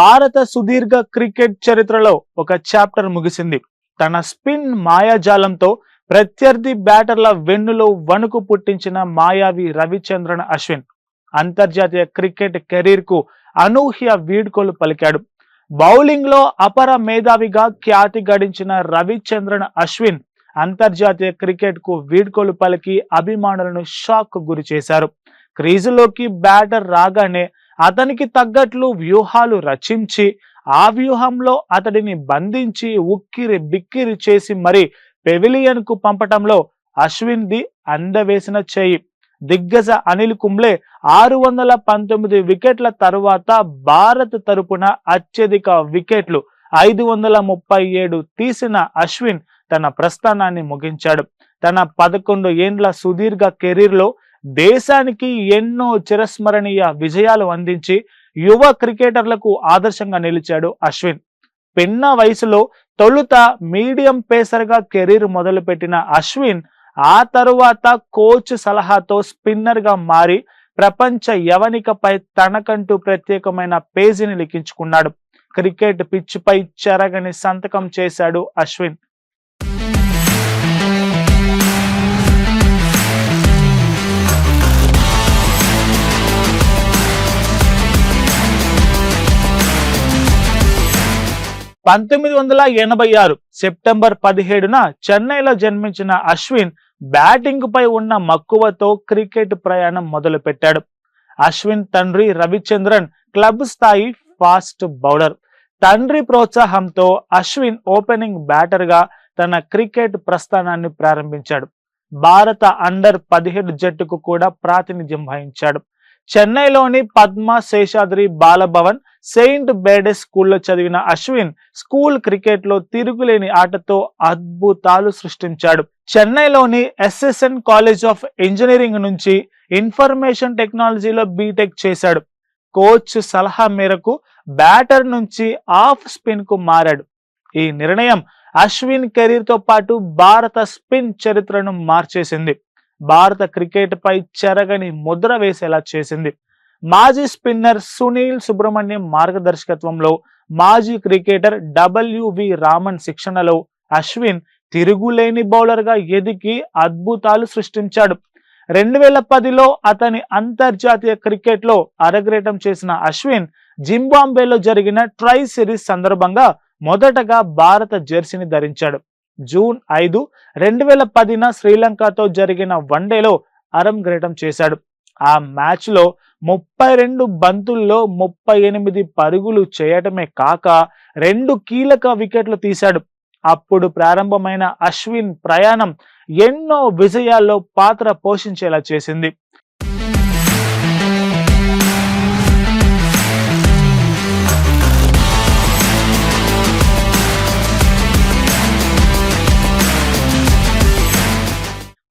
భారత సుదీర్ఘ క్రికెట్ చరిత్రలో ఒక చాప్టర్ ముగిసింది. తన స్పిన్ మాయాజాలంతో ప్రత్యర్థి బ్యాటర్ల వెన్నులో వణుకు పుట్టించిన మాయావి రవిచంద్రన్ అశ్విన్. అంతర్జాతీయ క్రికెట్ కెరీర్కు అనూహ్య వీడ్కోలు పలికాడు. బౌలింగ్లో అపర మేధావిగా ఖ్యాతి గడించిన రవిచంద్రన్ అశ్విన్ అంతర్జాతీయ క్రికెట్కు వీడ్కోలు పలికి అభిమానులను షాక్ గురి చేశారు క్రీజులోకి బ్యాటర్ రాగానే అతనికి తగ్గట్లు వ్యూహాలు రచించి ఆ వ్యూహంలో అతడిని బంధించి ఉక్కిరి బిక్కిరి చేసి మరి పెవిలియన్కు పంపటంలో అశ్విన్ ది అందవేసిన చేయి. దిగ్గజ అనిల్ కుంబ్లే ఆరు వందల పంతొమ్మిది వికెట్ల తరువాత భారత్ తరపున అత్యధిక వికెట్లు ఐదు వందల ముప్పై ఏడు తీసిన అశ్విన్ తన ప్రస్థానాన్ని ముగించాడు. తన పదకొండు ఏండ్ల సుదీర్ఘ కెరీర్లో దేశానికి ఎన్నో చిరస్మరణీయ విజయాలు అందించి యువ క్రికెటర్లకు ఆదర్శంగా నిలిచాడు అశ్విన్. పిన్న వయసులో తొలుత మీడియం పేసర్గా కెరీర్ మొదలుపెట్టిన అశ్విన్ ఆ తరువాత కోచ్ సలహాతో స్పిన్నర్గా మారి ప్రపంచ యవనికపై తనకంటూ ప్రత్యేకమైన పేజీని లిఖించుకున్నాడు. క్రికెట్ పిచ్పై చెరగని సంతకం చేశాడు అశ్విన్. పంతొమ్మిది వందల ఎనభై ఆరు సెప్టెంబర్ పదిహేడున చెన్నైలో జన్మించిన అశ్విన్ బ్యాటింగ్ పై ఉన్న మక్కువతో క్రికెట్ ప్రయాణం మొదలుపెట్టాడు. అశ్విన్ తండ్రి రవిచంద్రన్ క్లబ్ స్థాయి ఫాస్ట్ బౌలర్. తండ్రి ప్రోత్సాహంతో అశ్విన్ ఓపెనింగ్ బ్యాటర్గా తన క్రికెట్ ప్రస్థానాన్ని ప్రారంభించాడు. భారత అండర్ పదిహేడు జట్టుకు కూడా ప్రాతినిధ్యం వహించాడు. చెన్నైలోని పద్మ శేషాద్రి బాలభవన్ సెయింట్ బేడే స్కూల్లో చదివిన అశ్విన్ స్కూల్ క్రికెట్లో తిరుగులేని ఆటతో అద్భుతాలు సృష్టించాడు. చెన్నైలోని ఎస్ఎస్ఎన్ కాలేజ్ ఆఫ్ ఇంజనీరింగ్ నుంచి ఇన్ఫర్మేషన్ టెక్నాలజీలో బీటెక్ చేశాడు. కోచ్ సలహా మేరకు బ్యాటర్ నుంచి ఆఫ్ స్పిన్కు మారాడు. ఈ నిర్ణయం అశ్విన్ కెరీర్తో పాటు భారత స్పిన్ చరిత్రను మార్చేసింది. భారత క్రికెట్ పై చెరగని ముద్ర వేసేలా చేసింది. మాజీ స్పిన్నర్ సునీల్ సుబ్రహ్మణ్యం మార్గదర్శకత్వంలో మాజీ క్రికెటర్ డబ్ల్యూవి రామన్ శిక్షణలో అశ్విన్ తిరుగులేని బౌలర్గా ఎదిగి అద్భుతాలు సృష్టించాడు. రెండు వేల పదిలో అతని అంతర్జాతీయ క్రికెట్లో అరగ్రేటం చేసిన అశ్విన్ జింబాంబేలో జరిగిన ట్రై సిరీస్ సందర్భంగా మొదటగా భారత జెర్సీని ధరించాడు. జూన్ ఐదు రెండు వేల పదిన శ్రీలంకతో జరిగిన వన్డేలో అరంగ్రేటం చేశాడు. ఆ మ్యాచ్లో ముప్పై రెండు బంతుల్లో ముప్పై ఎనిమిది పరుగులు చేయటమే కాక రెండు కీలక వికెట్లు తీశాడు. అప్పుడు ప్రారంభమైన అశ్విన్ ప్రయాణం ఎన్నో విజయాల్లో పాత్ర పోషించేలా చేసింది.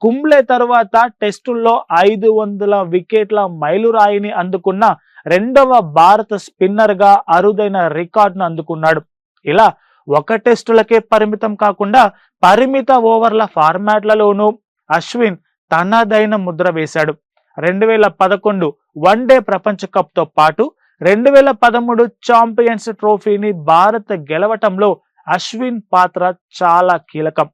కుంబ్లే తరువాత టెస్టుల్లో ఐదు వందల వికెట్ల మైలురాయిని అందుకున్న రెండవ భారత స్పిన్నర్గా అరుదైన రికార్డును అందుకున్నాడు. ఇలా ఒక టెస్టులకే పరిమితం కాకుండా పరిమిత ఓవర్ల ఫార్మాట్లలోనూ అశ్విన్ తనదైన ముద్ర వేశాడు. రెండు వేల పదకొండు వన్డే ప్రపంచ కప్తో పాటు రెండు వేల పదమూడు ఛాంపియన్స్ ట్రోఫీని భారత్ గెలవటంలో అశ్విన్ పాత్ర చాలా కీలకం.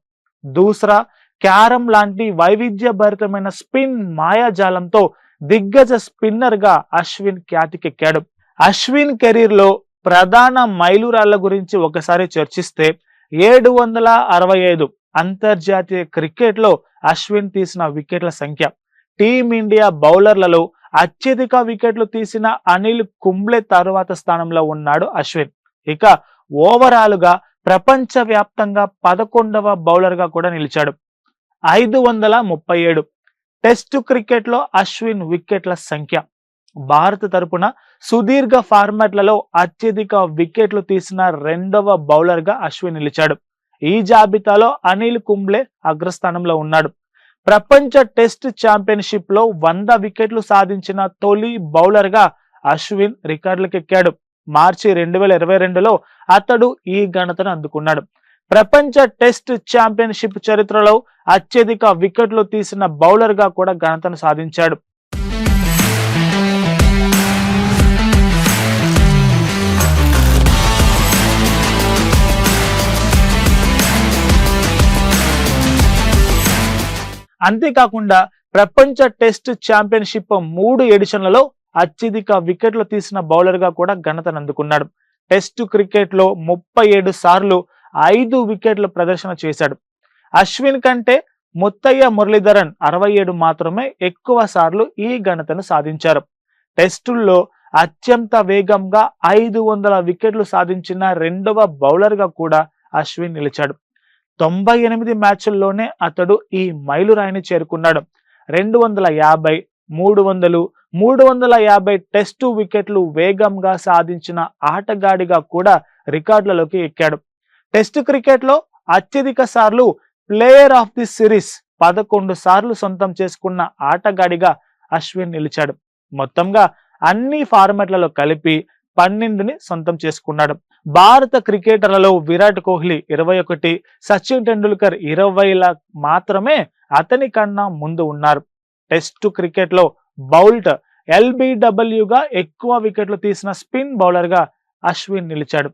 దూసరా క్యారం లాంటి వైవిధ్యభరితమైన స్పిన్ మాయాజాలంతో దిగ్గజ స్పిన్నర్గా అశ్విన్ ఖ్యాతికెక్కాడు. అశ్విన్ కెరీర్లో ప్రధాన మైలురాళ్ళ గురించి ఒకసారి చర్చిస్తే ఏడు వందల అరవై ఐదు అంతర్జాతీయ క్రికెట్లో అశ్విన్ తీసిన వికెట్ల సంఖ్య టీమిండియా బౌలర్లలో అత్యధిక వికెట్లు తీసిన అనిల్ కుంబ్లే తరువాత స్థానంలో ఉన్నాడు అశ్విన్. ఇక ఓవరాల్గా ప్రపంచ వ్యాప్తంగా పదకొండవ బౌలర్గా కూడా నిలిచాడు. ఐదు వందల ముప్పై ఏడు. టెస్ట్ క్రికెట్లో అశ్విన్ వికెట్ల సంఖ్య. భారత తరపున సుదీర్ఘ ఫార్మాట్లలో అత్యధిక వికెట్లు తీసిన రెండవ బౌలర్గా అశ్విన్ నిలిచాడు. ఈ జాబితాలో అనిల్ కుంబ్లే అగ్రస్థానంలో ఉన్నాడు. ప్రపంచ టెస్ట్ ఛాంపియన్షిప్లో వంద వికెట్లు సాధించిన తొలి బౌలర్గా అశ్విన్ రికార్డులకెక్కాడు. మార్చి రెండు వేల ఇరవై రెండులో అతడు ఈ ఘనతను అందుకున్నాడు. ప్రపంచ టెస్ట్ ఛాంపియన్షిప్ చరిత్రలో అత్యధిక వికెట్లు తీసిన బౌలర్గా కూడా ఘనతను సాధించాడు. అంతేకాకుండా ప్రపంచ టెస్ట్ ఛాంపియన్షిప్ మూడు ఎడిషన్లలో అత్యధిక వికెట్లు తీసిన బౌలర్గా కూడా ఘనతను అందుకున్నాడు. టెస్ట్ క్రికెట్లో ముప్పై ఏడు సార్లు ఐదు వికెట్ల ప్రదర్శన చేశాడు. అశ్విన్ కంటే ముత్తయ్య మురళీధరన్ అరవై ఏడు మాత్రమే ఎక్కువ సార్లు ఈ ఘనతను సాధించారు. టెస్టుల్లో అత్యంత వేగంగా ఐదు వందల వికెట్లు సాధించిన రెండవ బౌలర్గా కూడా అశ్విన్ నిలిచాడు. తొంభై ఎనిమిది మ్యాచ్ల్లోనే అతడు ఈ మైలురాయిని చేరుకున్నాడు. రెండు వందల యాభై మూడు వందలు మూడు వందల యాభై టెస్టు వికెట్లు వేగంగా సాధించిన ఆటగాడిగా కూడా రికార్డులలోకి ఎక్కాడు. టెస్ట్ క్రికెట్లో అత్యధిక సార్లు ప్లేయర్ ఆఫ్ ది సిరీస్ పదకొండు సార్లు సొంతం చేసుకున్న ఆటగాడిగా అశ్విన్ నిలిచాడు. మొత్తంగా అన్ని ఫార్మాట్లలో కలిపి పన్నెండుని సొంతం చేసుకున్నాడు. భారత క్రికెటర్లలో విరాట్ కోహ్లీ ఇరవై ఒకటి సచిన్ టెండూల్కర్ ఇరవైల మాత్రమే అతని కన్నా ముందు ఉన్నారు. టెస్ట్ క్రికెట్లో బౌల్ట్ ఎల్బిడబ్ల్యూగా ఎక్కువ వికెట్లు తీసిన స్పిన్ బౌలర్గా అశ్విన్ నిలిచాడు.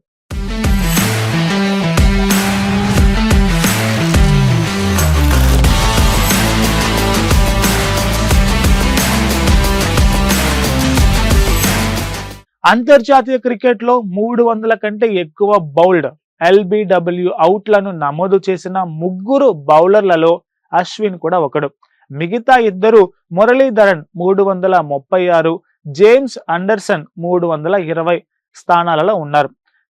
అంతర్జాతీయ క్రికెట్లో మూడు వందల కంటే ఎక్కువ బౌల్డ్ ఎల్బిడబ్ల్యూ అవుట్లను నమోదు చేసిన ముగ్గురు బౌలర్లలో అశ్విన్ కూడా ఒకడు. మిగతా ఇద్దరు మురళీధరన్ మూడు వందల ముప్పై ఆరు జేమ్స్ అండర్సన్ మూడు వందల ఇరవై స్థానాలలో ఉన్నారు.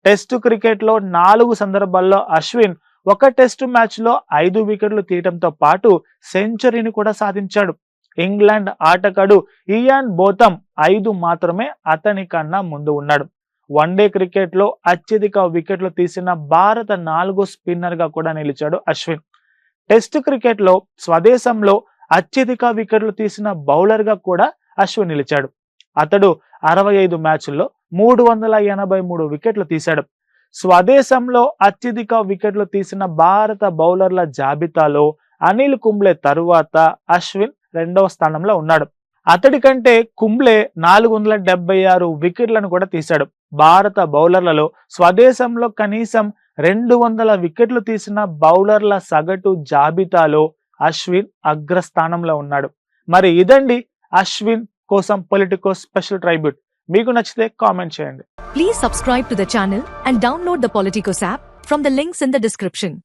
టెస్ట్ క్రికెట్లో నాలుగు సందర్భాల్లో అశ్విన్ ఒక టెస్ట్ మ్యాచ్లో ఐదు వికెట్లు తీయటంతో పాటు సెంచరీని కూడా సాధించాడు. ఇంగ్లాండ్ ఆటగాడు ఇయాన్ బోతమ్ ఐదు మాత్రమే అతని కన్నా ముందు ఉన్నాడు. వన్డే క్రికెట్లో అత్యధిక వికెట్లు తీసిన భారత నాలుగో స్పిన్నర్గా కూడా నిలిచాడు అశ్విన్. టెస్ట్ క్రికెట్లో స్వదేశంలో అత్యధిక వికెట్లు తీసిన బౌలర్గా కూడా అశ్విన్ నిలిచాడు. అతడు అరవై ఐదు మ్యాచ్ల్లో మూడు వందల ఎనభై మూడు వికెట్లు తీశాడు. స్వదేశంలో అత్యధిక వికెట్లు తీసిన భారత బౌలర్ల జాబితాలో అనిల్ కుంబ్లే తరువాత అశ్విన్ రెండవ స్థానంలో ఉన్నాడు. అతడి కంటే కుంబ్లే నాలుగు వందల డెబ్బై ఆరు వికెట్లను కూడా తీశాడు. భారత బౌలర్లలో స్వదేశంలో కనీసం రెండు వందల వికెట్లు తీసిన బౌలర్ల సగటు జాబితాలో అశ్విన్ అగ్రస్థానంలో ఉన్నాడు. మరి ఇదండి అశ్విన్ కోసం పొలిటికో స్పెషల్ ట్రైబ్యూట్. మీకు నచ్చితే కామెంట్ చేయండి. Please subscribe to the channel and download the Politicos app from the links in the description